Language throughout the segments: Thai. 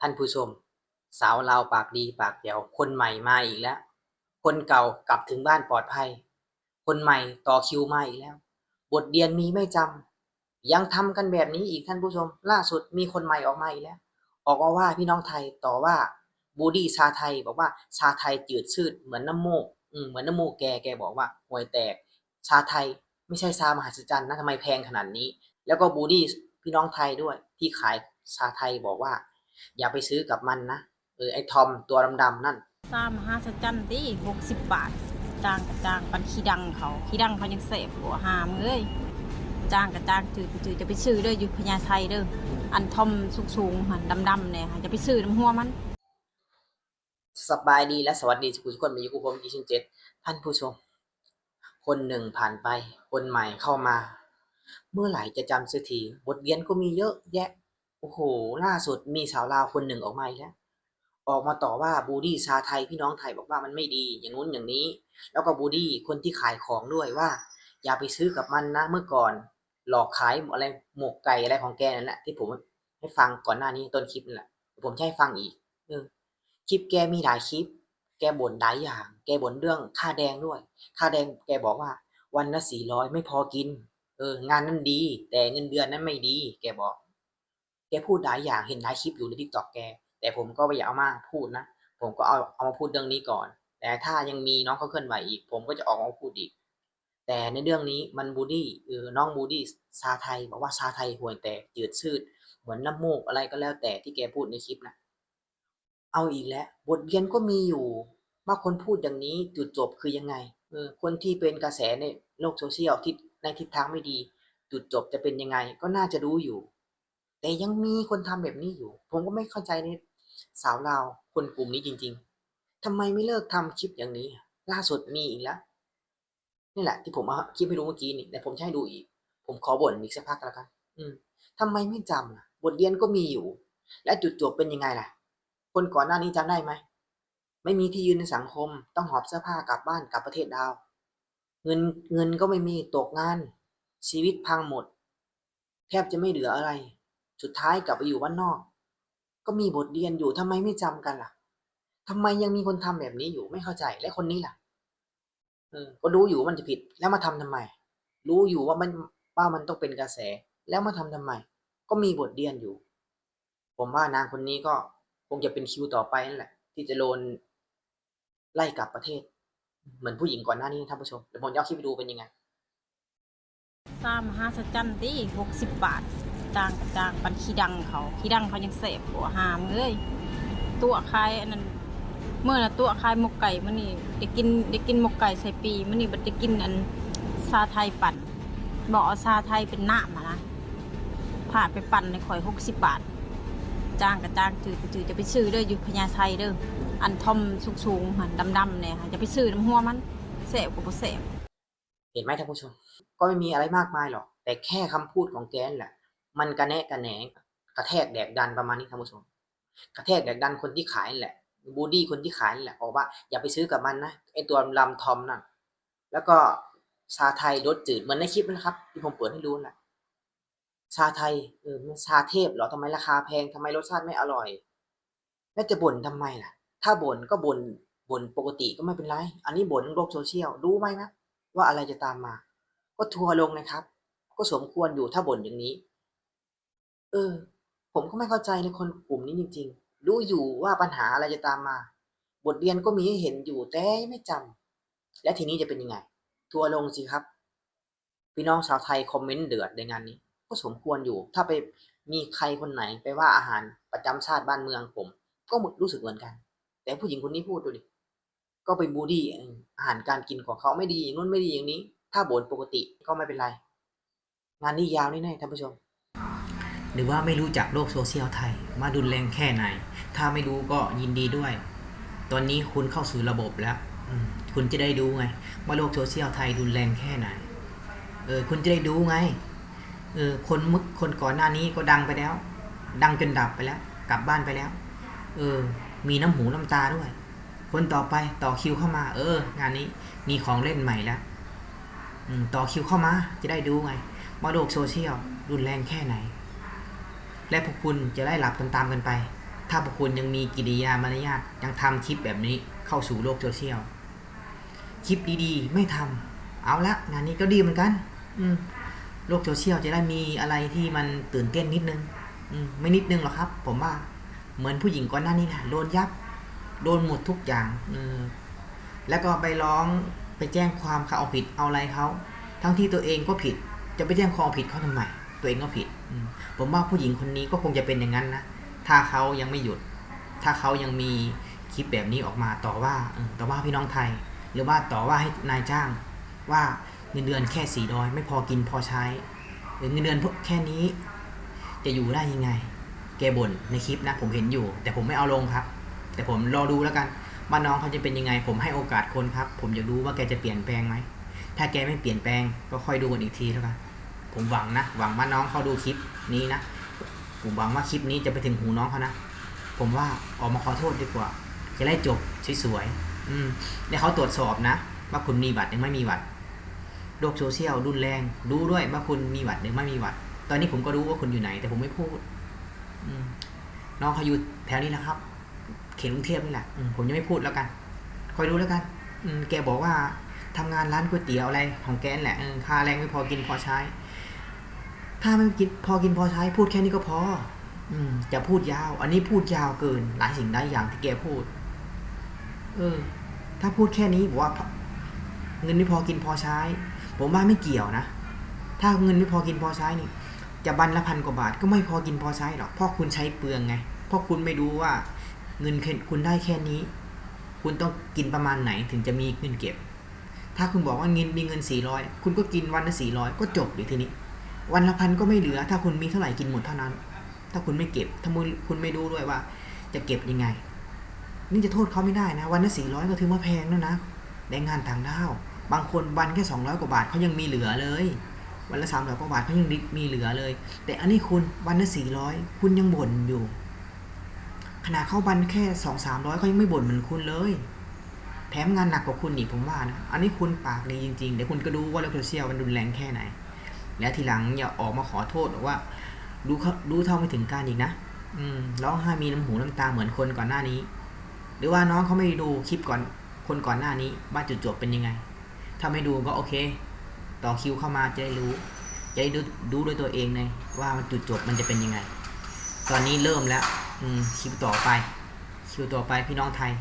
ท่านผู้ชม สาวลาวปากดีปากเดียว คนใหม่มาอีกแล้ว คนเก่ากลับถึงบ้านปลอดภัย คนใหม่ต่อคิวมาอีกแล้ว บทเรียนมีไม่จำยังทำกันแบบนี้อีกท่านผู้ชม ล่าสุดมีคนใหม่ออกมาอีกแล้ว ออกมาว่าพี่น้องไทยต่อว่าบูดี้ชาไทยบอกว่าชาไทยจืดชืดเหมือนน้ำมูกอืมเหมือนน้ำมูกแกแกบอกว่าห่วยแตก ชาไทยไม่ใช่ชามหัศจรรย์นะทำไมแพงขนาดนี้ แล้วก็บูดี้พี่น้องไทยด้วยที่ขายชาไทยบอกว่า อย่าไปซื้อกับมันนะเออไอ้ทอมตัวดำๆนั่นซามหาสจันตีหกสิบบาท จ้างกับจ้างปันขี้ดังเขาขี้ดังเขายังเสพหัวหามเลยจ้างกับจ้างจืดจืดจะไปซื้อเด้ออยู่พญาไทเด้ออันทอมสูงๆหันดำๆเนี่ยค่ะจะไปซื้อน้ำหัวมันสบายดีและสวัสดีทุกคนมาอยู่กับผมดีชินเจ็ดท่านผู้ชม คนหนึ่งผ่านไป คนใหม่เข้ามา เมื่อไหร่จะจำสักทีบทเรียนก็มีเยอะแยะ โอ้โห ล่าสุดมีสาวลาวคนหนึ่งออกมาอีกแล้ว ออกมาต่อว่าบูดี้ชาไทยพี่น้องไทยบอกว่ามันไม่ดี อย่างนู้นอย่างนี้ แล้วก็บูดี้คนที่ขายของด้วยว่า อย่าไปซื้อกับมันนะเมื่อก่อน หลอกขายอะไรหมกไก่อะไรของแกนั่นแหละที่ผมให้ฟังก่อนหน้านี้ต้นคลิปนั่นแหละผมจะให้ฟังอีกเออคลิปแกมีหลายคลิป แกบ่นหลายอย่าง แกบ่นเรื่องค่าแดงด้วย ค่าแดงแกบอกว่า วันละสี่ร้อยไม่พอกิน เออ งานนั้นดี แต่เงินเดือนนั้นไม่ดี แกบอก แกพูดหลายอย่างเห็นหลายคลิปอยู่ในทิกตอกแก แต่ผมก็ไม่อยากเอามาพูดนะ ผมก็เอาเอามาพูดเรื่องนี้ก่อน แต่ถ้ายังมีน้องเขาเคลื่อนไหวอีก ผมก็จะออกมาพูดอีก แต่ในเรื่องนี้มันบูดี้เออน้องบูดี้ชาไทยบอกว่าชาไทยห่วยแตกจืดชืด เหมือนน้ำมูกอะไรก็แล้วแต่ที่แกพูดในคลิปนะเอาอีกแล้วบทเรียนก็มีอยู่ว่าคนพูดอย่างนี้จุดจบคือยังไงเออคนที่เป็นกระแสในโลกโซเชียลที่ในทิศทางไม่ดี จุดจบจะเป็นยังไง ก็น่าจะรู้อยู่ แต่ยังมีคนทำแบบนี้อยู่ ผมก็ไม่เข้าใจในสาวลาวคนกลุ่มนี้จริง ๆทำไมไม่เลิกทำคลิปอย่างนี้ ล่าสุดมีอีกแล้วนี่แหละ ที่ผมเอาคลิปให้ดูเมื่อกี้นี่แต่ผมจะให้ดูอีก ผมขอบ่นอีกสักพักแล้วกันอืมทำไมไม่จำล่ะ บทเรียนก็มีอยู่ และจุดจบเป็นยังไงล่ะ คนก่อนหน้านี้จำได้ไหมไม่มีที่ยืนในสังคม ต้องหอบเสื้อผ้ากลับบ้านกลับประเทศดาว เงินเงินก็ไม่มีตกงาน ชีวิตพังหมด แทบจะไม่เหลืออะไร สุดท้ายกลับไปอยู่บ้านนอก ก็มีบทเรียนอยู่ทำไมไม่จำกันล่ะทำไมยังมีคนทำแบบนี้อยู่ไม่เข้าใจและคนนี้ล่ะเออก็รู้อยู่มันจะผิดแล้วมาทำทำไม รู้อยู่ว่ามันว่ามันต้องเป็นกระแส แล้วมาทำทำไม ก็มีบทเรียนอยู่ ผมว่านางคนนี้ก็คงจะเป็นคิวต่อไปนั่นแหละ ที่จะโดนไล่กลับประเทศ เหมือนผู้หญิงก่อนหน้านี้ท่านผู้ชมเดี๋ยวผมจะเอาคลิปไปดูเป็นยังไงซามหาสจันตีหกสิบบาท จ้างกับจ้างปันขี้ดังเขาขี้ดังเขายังเสพหัวหามเลยตัวคายอันนั้นเมื่อน่ะตัวคายหมกไก่มันนี่ได้กินได้กินหมกไก่ใส่ปีมันนี่บัดได้กินอันซาไทยปั่นบอกเอาซาไทยเป็นหน้ามานะผ่านไปปั่นในข่อยหกสิบบาท จ้างกับจ้างจืดจืดจะไปซื้อเด้ออยู่พญาไทเด้ออันทอมสูงๆหันดำๆเนี่ยค่ะจะไปซื้อน้ำหัวมันเสพกับบ่เสพเห็นไหมท่านผู้ชม ก็ไม่มีอะไรมากมายหรอก แต่แค่คำพูดของแกนแหละ มันกระแนะกระแหนงกระแทกแดกดันประมาณนี้ท่านผู้ชมกระแทกแดกดันคนที่ขายแหละบูดี้คนที่ขายแหละบอกว่าอย่าไปซื้อกับมันนะไอตัวลำทอมนั่นแล้วก็ชาไทยรสจืดเหมือนในคลิปนะครับ ที่ผมเปิดให้ดูนั่นแหละชาไทยเออมันชาเทพเหรอทำไมราคาแพงทำไมรสชาติไม่อร่อย แล้วจะบ่นทำไมล่ะ ถ้าบ่นก็บ่นบ่นปกติก็ไม่เป็นไร อันนี้บ่นโลกโซเชียลรู้ไหมนะว่าอะไรจะตามมา ก็ทัวร์ลงนะครับ ก็สมควรอยู่ถ้าบ่นอย่างนี้ เออ ผมก็ไม่เข้าใจในคนกลุ่มนี้จริง ๆ รู้อยู่ว่าปัญหาอะไรจะตามมา บทเรียนก็มีให้เห็นอยู่แต่ไม่จำและทีนี้จะเป็นยังไง ทัวลงสิครับ พี่น้องชาวไทยคอมเมนต์เดือดในงานนี้ ก็สมควรอยู่ ถ้าไปมีใครคนไหนไปว่าอาหารประจำชาติบ้านเมืองผม ก็รู้สึกเหมือนกัน แต่ผู้หญิงคนนี้พูดดูดิก็ไปบูลลี่อาหารการกินของเขาไม่ดีอย่างนู้นไม่ดีอย่างนี้ ถ้าบ่นปกติก็ไม่เป็นไร งานนี้ยาวแน่ๆท่านผู้ชม รือว่าไม่รู้จักโลกโซเชียลไทย มาดุนแรงแค่ไหน ถ้าไม่รู้ก็ยินดีด้วย ตอนนี้คุณเข้าสู่ระบบแล้วคุณจะได้ดูไง ว่าโลกโซเชียลไทยรุนแรงแค่ไหน เออ คุณจะได้ดูไง เออ คนมึกคนก่อนหน้านี้ก็ดังไปแล้ว ดังจนดับไปแล้ว กลับบ้านไปแล้ว เออ มีน้ำหูน้ำตาด้วย คนต่อไปต่อคิวเข้ามา เออ งานนี้มีของเล่นใหม่แล้วต่อคิวเข้ามาจะได้ดูไงว่าโลกโซเชียลรุนแรงแค่ไหน และพวกคุณจะได้หลับตามๆกันไป ถ้าพวกคุณยังมีกิริยามารยาทยังทำคลิปแบบนี้เข้าสู่โลกโซเชียลคลิปดีๆ ไม่ทำเอาละงานนี้ก็ดีเหมือนกัน อืโลกโซเชียลจะได้มีอะไรที่มันตื่นเต้นนิดนึง อืไม่นิดนึงหรอกครับ ผมว่า เหมือนผู้หญิงก่อนหน้านี้นะโดนยับ โดนหมดทุกอย่างออแล้วก็ไปร้องไปแจ้งความเขาเอาผิดเอาอะไรเขาทั้งที่ตัวเองก็ผิด จะไปแจ้งความผิดเขาทำไม ตัวเองก็ผิดผมว่าผู้หญิงคนนี้ก็คงจะเป็นอย่างนั้นนะถ้าเขายังไม่หยุด ถ้าเขายังมีคลิปแบบนี้ออกมาต่อว่าต่อว่าพี่น้องไทย หรือว่าต่อว่าให้นายจ้างว่าเงินเดือนแค่สี่ร้อยไม่พอกินพอใช้ หรือเงินเดือนแค่นี้ จะอยู่ได้ยังไง แกบ่นในคลิปนะ ผมเห็นอยู่ แต่ผมไม่เอาลงครับ แต่ผมรอดูแล้วกันว่าน้องเขาจะเป็นยังไง ผมให้โอกาสคนครับ ผมอยากรู้ว่าแกจะเปลี่ยนแปลงไหมถ้าแกไม่เปลี่ยนแปลงก็ค่อยดูกันอีกทีแล้วกัน ผมหวังนะ หวังว่าน้องเขาดูคลิปนี้นะ ผมหวังว่าคลิปนี้จะไปถึงหูน้องเขานะ ผมว่าออกมาขอโทษดีกว่า จะได้จบสวยๆ อืมแล้วเขาตรวจสอบนะ ว่าคุณมีบัตรหรือไม่มีบัตร โลกโซเชียลรุนแรง รู้ด้วยว่าคุณมีบัตรหรือไม่มีบัตร ตอนนี้ผมก็รู้ว่าคุณอยู่ไหน แต่ผมไม่พูด อืมน้องเขาอยู่แถวนี้แหละครับ เขตกรุงเทพนี่แหละมผมยังไม่พูดแล้วกัน คอยดูแล้วกัน อืมแกบอกว่า ทำงานร้านก๋วยเตี๋ยวอะไรของแกนั่นแหละเออค่าแรงไม่พอกินพอใช้ ถ้าไม่กินพอกินพอใช้ พูดแค่นี้ก็พอ อืมจะพูดยาว อันนี้พูดยาวเกิน หลายสิ่งหลายอย่างที่แกพูด เออ ถ้าพูดแค่นี้บอกว่า เงินไม่พอกินพอใช้ ผมว่าไม่เกี่ยวนะถ้าเงินไม่พอกินพอใช้นี่จะบันละพันกว่าบาทก็ไม่พอกินพอใช้หรอกเพราะคุณใช้เปลืองไงเพราะคุณไม่รู้ว่า เงินแค่คุณได้แค่นี้ คุณต้องกินประมาณไหนถึงจะมีเงินเก็บ ถ้าคุณบอกว่าเงินมีเงินสี่ร้อยคุณก็กินวันละสี่ร้อยก็จบเลยทีนี้ วันละพันก็ไม่เหลือ ถ้าคุณมีเท่าไหร่กินหมดเท่านั้น ถ้าคุณไม่เก็บ ถ้าคุณคุณไม่รู้ด้วยว่า จะเก็บยังไง นี่จะโทษเขาไม่ได้นะ วันละสี่ร้อยก็ถือว่าแพงแล้วนะแรงงานต่างด้าว บางคนวันแค่สองร้อยกว่าบาทเขายังมีเหลือเลย วันละสามร้อยกว่าบาทเขายังมีเหลือเลย แต่อันนี้คุณวันละสี่ร้อยคุณยังบ่นอยู่ ขนาดเข้าวันแค่สองสามร้อยเขายังไม่บ่นเหมือนคุณเลย แถมงานหนักกว่าคุณอีกผมว่านะอันนี้คุณปากดีจริงๆ เดี๋ยวคุณก็ดูว่าโลกโซเชียลมันรุนแรงแค่ไหน แล้วทีหลังอย่าออกมาขอโทษบอว่า รู้เขารู้เท่าไม่ถึงการอีกนะ อืมร้องไห้มีน้ำหูน้ำตาเหมือนคนก่อนหน้านี้ หรือว่าน้องเขาไม่ด้ดูคลิปก่อนคนก่อนหน้านี้ว่าจุดจบเป็นยังไง ถ้าไม่ดูก็โอเค ต่อคิวเข้ามาจะได้รู้จะได้ดูดูด้วยตัวเองเลยว่ามันจุดจบมันจะเป็นยังไง ตอนนี้เริ่มแล้ว อืมคิวต่อไป คิวต่อไปพี่น้องไทย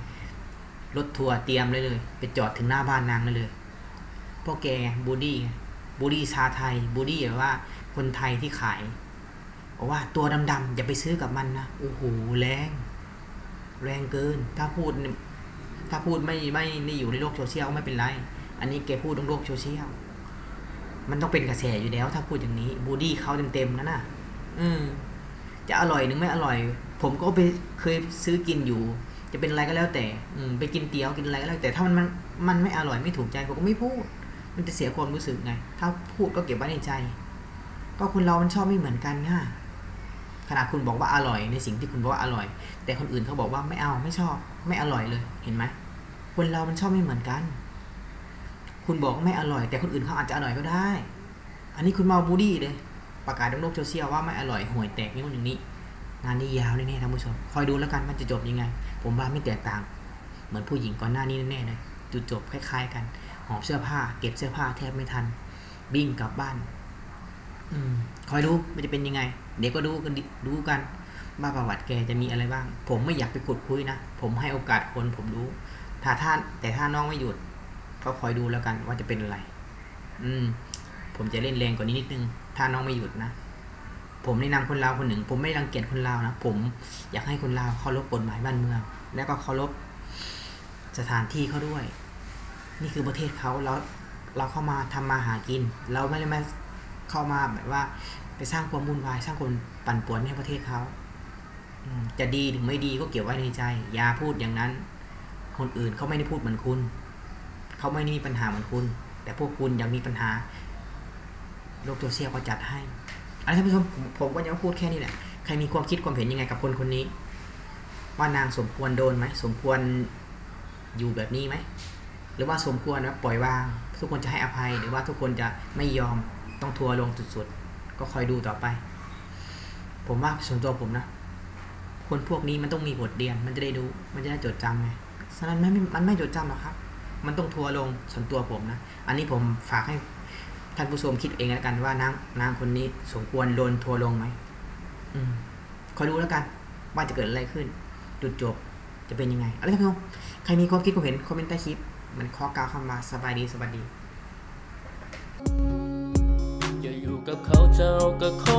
รถทัวร์เตรียมเลยเลย ไปจอดถึงหน้าบ้านนางเลยเลยพวกแกบูดี้บูดี้ชาไทยบูดี้แบบว่าคนไทยที่ขายบอกว่าตัวดำๆอย่าไปซื้อกับมันนะโอ้โหแรง แรงเกิน ถ้าพูด ถ้าพูดไม่ไม่ไม่อยู่ในโลกโซเชียลไม่เป็นไร อันนี้แกพูดในโลกโซเชียลมันต้องเป็นกระแสอยู่แล้ว ถ้าพูดอย่างนี้บูดี้เขาเต็มๆนะน่ะอืมจะอร่อยหรือไม่อร่อย ผมก็ไปเคยซื้อกินอยู่ จะเป็นอะไรก็แล้วแต่ อืมไปกินเตี๋ยวกินอะไรก็แล้วแต่ถ้ามันมันมันไม่อร่อยไม่ถูกใจผมก็ไม่พูด มันจะเสียความรู้สึกไง ถ้าพูดก็เก็บไว้ในใจ ก็คนเรามันชอบไม่เหมือนกันนะขนาดคุณบอกว่าอร่อยในสิ่งที่คุณบอกว่าอร่อย แต่คนอื่นเขาบอกว่าไม่เอาไม่ชอบ ไม่อร่อยเลยเห็นไหมคนเรามันชอบไม่เหมือนกัน คุณบอกว่าไม่อร่อย แต่คนอื่นเขาอาจจะอร่อยก็ได้ อันนี้คุณมาบูดี้เลย ประกาศในโลกโซเชียลว่าไม่อร่อยห่วยแตกนี่นู่นอย่างนี้ งานนี้ยาวแน่ๆท่านผู้ชมคอยดูแล้วกันมันจะจบยังไง ผมว่าไม่แตกต่าง เหมือนผู้หญิงก่อนหน้านี้แน่ๆเลยจุดจบคล้ายๆ กันหอบเสื้อผ้า เก็บเสื้อผ้าแทบไม่ทันบิ้งกลับบ้าน อืมคอยดูมันจะเป็นยังไง เดี๋ยวก็ดูกันดิดูกันว่าประวัติแกจะมีอะไรบ้าง ผมไม่อยากไปขุดคุยนะ ผมให้โอกาสคนผมรู้ ถ้าท่าน แต่ถ้าน้องไม่หยุด ก็คอยดูแล้วกันว่าจะเป็นอะไร อืม ผมจะเล่นแรงกว่านี้นิดนึง ถ้าน้องไม่หยุดนะ ผมแนะนำคนลาวคนหนึ่ง ผมไม่รังเกียจคนลาวนะ ผมอยากให้คนลาวเคารพกฎหมายบ้านเมือง แล้วก็เคารพสถานที่เขาด้วย นี่คือประเทศเขาเราเราเข้ามาทำมาหากิน เราไม่ได้มาเข้ามาแบบว่า ไปสร้างความวุ่นวายสร้างคนปั่นป่วนให้ประเทศเขาจะดีหรือไม่ดีก็เก็บไว้ในใจ อย่าพูดอย่างนั้น คนอื่นเขาไม่ได้พูดเหมือนคุณ เขาไม่ได้มีปัญหาเหมือนคุณ แต่พวกคุณยังมีปัญหาโลกโซเชียลก็จัดให้ อันนี้ท่านผู้ชมผมก็ยังพูดแค่นี้แหละ ใครมีความคิดความเห็นยังไงกับคนคนนี้ ว่านางสมควรโดนไหม สมควรอยู่แบบนี้ไหม หรือว่าสมควรว่าปล่อยวาง ทุกคนจะให้อภัย หรือว่าทุกคนจะไม่ยอมต้องทัวร์ลงสุดๆ ก็คอยดูต่อไป ผมว่าส่วนตัวผมนะ คนพวกนี้มันต้องมีบทเรียน มันจะได้รู้มันจะได้จดจำไงฉะนั้นไม่ไม่มันไม่จดจำหรอกครับ มันต้องทัวร์ลงส่วนตัวผมนะ อันนี้ผมฝากให้ ท่านผู้ชมคิดเองแล้วกันว่านางนางคนนี้ สมควรโดนทัวร์ลงไหมอืมคอยดูแล้วกัน ว่าจะเกิดอะไรขึ้น จุดจบจะเป็นยังไงเอะไรครับพี่น้องใครมีความคิดความเห็นคอมเมนต์ใต้คลิปมันข้อกล่าวคำมาสบายดีสวัสดีอย่าอยู่กับเขาเจ้าก็ขอ